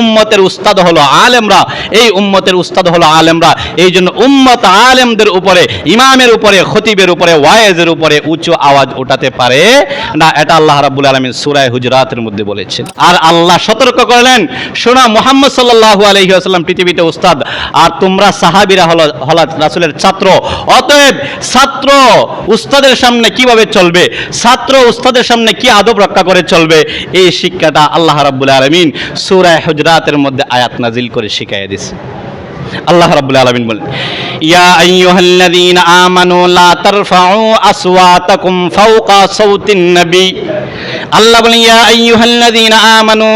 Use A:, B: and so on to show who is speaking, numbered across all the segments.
A: উম্মতের উস্তাদ হলো আলেমরা। এই উম্মতের উস্তাদ হলো আলেমরা। এই জন্য উম্মত আলেমদের উপরে, ইমামের উপরে, খতিবের উপরে, ওয়ায়েজের উপরে উঁচু আওয়াজ ওঠাতে পারে না, এটা আল্লাহ রাব্বুল আলামিন সূরা হুজরাতের মধ্যে বলেছেন। আর আল্লাহ সতর্ক করলেন, শোনা, মুহাম্মদ সাল্লাল্লাহু আলাইহি ওয়াসাল্লাম পৃথিবীতে উস্তাদ, আর তোমরা সাহাবীরা হলো হলো রাসূলের ছাত্র। অতএব ছাত্র উস্তাদের সামনে কীভাবে চলবে? ছাত্র উস্তাদের সামনে কি আদব রক্ষা করে চলবে? এই শিক্ষাটা আল্লাহ রাব্বুল আলামিন সূরা হুজরাতের মধ্যে আয়াত নাজিল করে শিখাইয়া দিছে। আল্লাহ রাব্বুল আলামিন বলেন, ইয়া আইয়ুহাল্লাযীনা আমানু লা তারফাউ আসওয়াতাকুম ফাওকা সাউতিন নবী। আল্লাহ বলেন, ইয়া আইয়ুহাল্লাযীনা আমানু।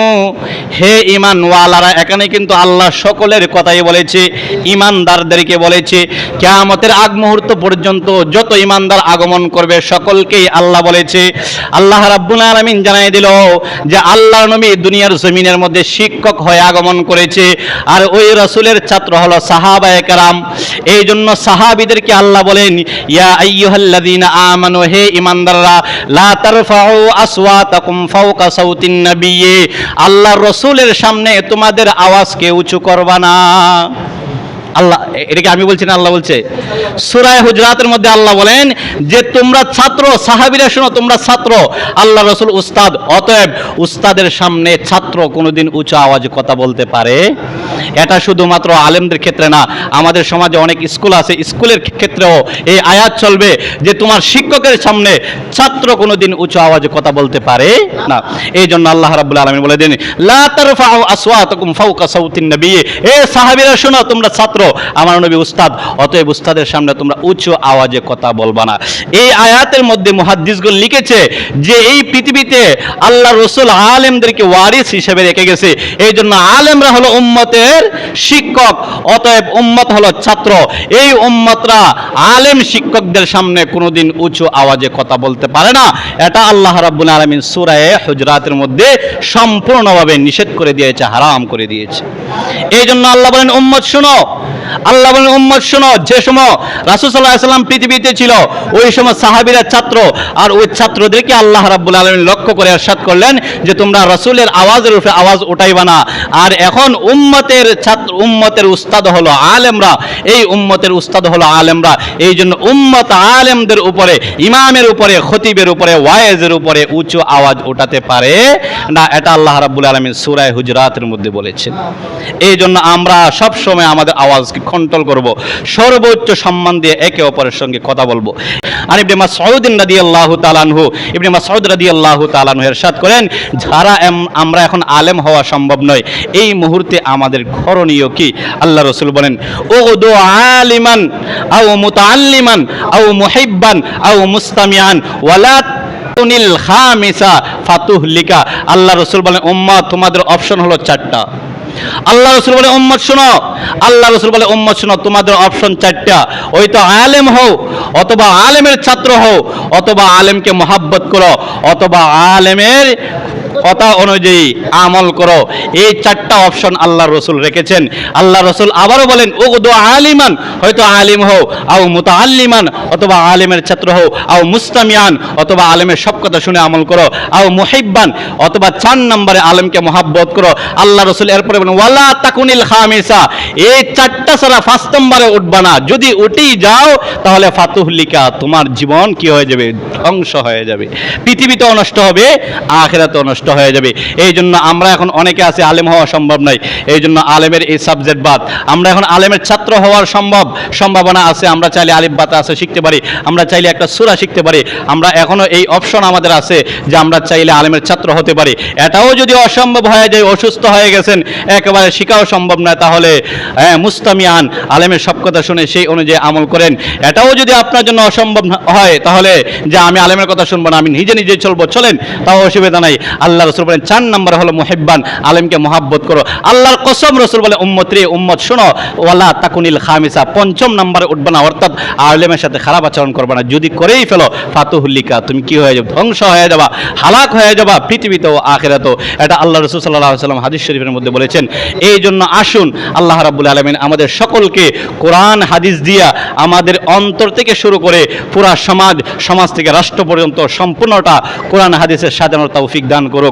A: হে ঈমানওয়ালারা, এখানে কিন্তু আল্লাহ সকলের কথাই বলেছে, ঈমানদারদেরকে বলেছে, কিয়ামতের আগ মুহূর্ত পর্যন্ত যত ঈমানদার আগমন করবে, সকলকেই আল্লাহ বলেছে। আল্লাহ রাব্বুল আলামিন জানাই দিল যে, আল্লাহ নবী দুনিয়ার জমিনের মধ্যে শিক্ষক হয়ে আগমন করেছে, আর ওই রাসূলের ছাত্র হলো সাহাবায়ে কেরাম। এই জন্য সাহাবীদেরকে আল্লাহ বলেন, ইয়া আইয়ুহাল্লাযীনা আমানু, হে ঈমানদাররা, লা তারফাউ আসওয়াতাকুম ফাওকা সাউতিন নাবিয়্যি আল্লাহ রসুলের সামনে তোমাদের আওয়াজকে উঁচু করবা না। আল্লাহ এটাকে আমি বলছি না আল্লাহ বলছে? সুরায় হুজরাতের মধ্যে আল্লাহ বলেন যে তোমরা ছাত্র, সাহাবীরা শোনো, তোমরা ছাত্র। আল্লাহ রসুল উস্তাদ, অতএব উস্তাদের সামনে ছাত্র কোনোদিন উঁচু আওয়াজে কথা বলতে পারে। এটা শুধুমাত্র আলেমদের ক্ষেত্রে না, আমাদের সমাজে অনেক স্কুল আছে, স্কুলের ক্ষেত্রেও এই আয়াত চলবে যে তোমার শিক্ষকের সামনে ছাত্র কোনোদিন উঁচু আওয়াজে কথা বলতে পারে না। এই জন্য আল্লাহ রাব্বুল আলামিন বলে দেন, লা আসওয়াতাকুম ফাওকা সাউতিন নবী এ সাহাবীরা শোনো, তোমরা ছাত্র আমার নবী উস্তাদ, অতএব উস্তাদের সামনে তোমরা উঁচু আওয়াজে কথা বলবা না। এই আয়াতের মধ্যে মুহাদ্দিসগণ লিখেছে যে এই পৃথিবীতে আল্লাহ রসুল আলেমদেরকে ওয়ারিস হিসেবে রেখে গেছে। এই জন্য আলেমরা হলো উম্মতের শিক্ষক, অতএব উম্মত হলো ছাত্র। এই উম্মতরা আলেম শিক্ষকদের সামনে কোনোদিন উঁচু আওয়াজে কথা বলতে পারে না। এটা আল্লাহ রাব্বুল আলামিন সূরায়ে হুজরাতের মধ্যে সম্পূর্ণভাবে নিষেধ করে দিয়েছে, হারাম করে দিয়েছে। এই জন্য আল্লাহ বলেন, উম্মত শুনো আল্লাহ মোহাম্মদ শোনো, যে সময় রাসুসাল্লাহ সাল্লাম পৃথিবীতে ছিল, ওই সময় সাহাবিরা ছাত্র। আর ওই ছাত্রদেরকে আল্লাহ রাব্বুল আলমী লক্ষ্য করে আরশাদ করলেন যে, তোমরা রাসুলের আওয়াজের উপরে আওয়াজ উঠাইবা না। আর এখন উম্মতের ছাত্র, উম্মতের উস্তাদ হলো আলেমরা। এই উম্মতের উস্তাদ হলো আলেমরা। এই জন্য উম্মত আলেমদের উপরে, ইমামের উপরে, খতিবের উপরে, ওয়ায়েজের উপরে উঁচু আওয়াজ উঠাতে পারে না। এটা আল্লাহ রাব্বুল আলামিন সুরায় হুজরাতের মধ্যে বলেছেন। এই জন্য আমরা সবসময় আমাদের আওয়াজকে কন্ট্রোল করব। সর্বোচ্চ সম্মান দিয়ে একে অপরের সঙ্গে কথা বলব। আর ইবনে মাসউদ রাদিয়াল্লাহু তাআলা আনহু, ইবনে মাসউদ রাদিয়াল্লাহু তাআলা আনহু ইরশাদ করেন, যারা আমরা এখন আলেম হওয়া সম্ভব নয়, এই মুহূর্তে আমাদের করণীয় কি? আল্লাহ রাসূল বলেন, উগদু আলিমান আও মুতাআল্লিমান আও মুহিব্বান আও মুস্তামিয়ান ওয়ালা তুনিল খামিসা ফাতুহলিকা। আল্লাহ রসুল বলেন উম্মত তোমাদের অপশন হলো চারটা। আল্লাহ রসুল বলে, উম্মত শোনো। আল্লাহ রসুল বলে, উম্মত শোনো, তোমাদের অপশন চারটা। ওই তো আলেম হও, অথবা আলেমের ছাত্র হও, অথবা আলেমকে মহাব্বত করো, অথবা আলেমের কথা অনুযায়ী আমল করো। এই চারটা অপশন আল্লাহ রসুল রেখেছেন। আল্লাহ রসুল আবারও বলেন ও দো আলিমান হয়তো আলিম হও, আও মুতাআল্লিমান, অথবা আলিমের ছাত্র হও, আও মুস্তামিয়ান, অথবা আলেমের সব কথা শুনে আমল করো, আও মুহিব্বান, অথবা চার নম্বরে আলেমকে মহাব্বত করো। আল্লাহ রসুল এরপরে বলেন, ওয়ালা তাকুনিল খামিসা এই চারটা ছাড়া পাঁচ নম্বরে উঠবা না। যদি উঠেই যাও, তাহলে ফাতুহলিকা তোমার জীবন কি হয়ে যাবে? ধ্বংস হয়ে যাবে। পৃথিবীতে অনষ্ট হবে, আখেরাতেও নষ্ট হয়ে যাবে। এই জন্য আমরা এখন অনেকে আছে, আলেম হওয়া সম্ভব নয়। এই জন্য আলেমের এই সাবজেক্ট বাদ। আমরা এখন আলেমের ছাত্র হওয়ার সম্ভব, সম্ভাবনা আছে। আমরা চাইলে আলিফ বাতা আছে শিখতে পারি। আমরা চাইলে একটা সুরা শিখতে পারি। আমরা এখনও এই অপশন আমাদের আছে যে আমরা চাইলে আলেমের ছাত্র হতে পারি। এটাও যদি অসম্ভব হয়ে যায়, অসুস্থ হয়ে গেছেন, একেবারে শিখাও সম্ভব নয়। তাহলে হ্যাঁ মুস্তামিয়ান, আলেমের সব কথা শুনে সেই অনুযায়ী আমল করেন। এটাও যদি আপনার জন্য অসম্ভব হয়, তাহলে যে আমি আলেমের কথা শুনব না, আমি নিজে নিজে চলবো, চলেন, তাও অসুবিধা নাই। আল্লাহ রসুল বলেন, চার নম্বর হলো মুহেব্বান, আলেমকে মহাব্বত করো। আল্লাহর কসম রসুল বলে উম্মত রে উম্মত শোনো, ওয়ালা তাকুনিল খামিসা, পঞ্চম নম্বরে উঠবে না, অর্থাৎ আলেমের সাথে খারাপ আচরণ করবে না। যদি করেই ফেলো, ফাতুহুল্লিকা, তুমি কি হয়ে যাবে? ধ্বংস হয়ে যাবা, হালাক হয়ে যাবা পৃথিবীতেও আখেরাতেও। এটা আল্লাহ রসুল সাল্লাহ সাল্লাম হাদিস শরীফের মধ্যে বলেছেন। এই জন্য আসুন, আল্লাহ রাবুল আলমিন আমাদের সকলকে কোরআন, হাদিস দিয়া আমাদের অন্তর থেকে শুরু করে পুরা সমাজ সমাজ থেকে রাষ্ট্র পর্যন্ত সম্পূর্ণটা কোরআন, হাদিসের সাজানোর তৌফিক দান করুন।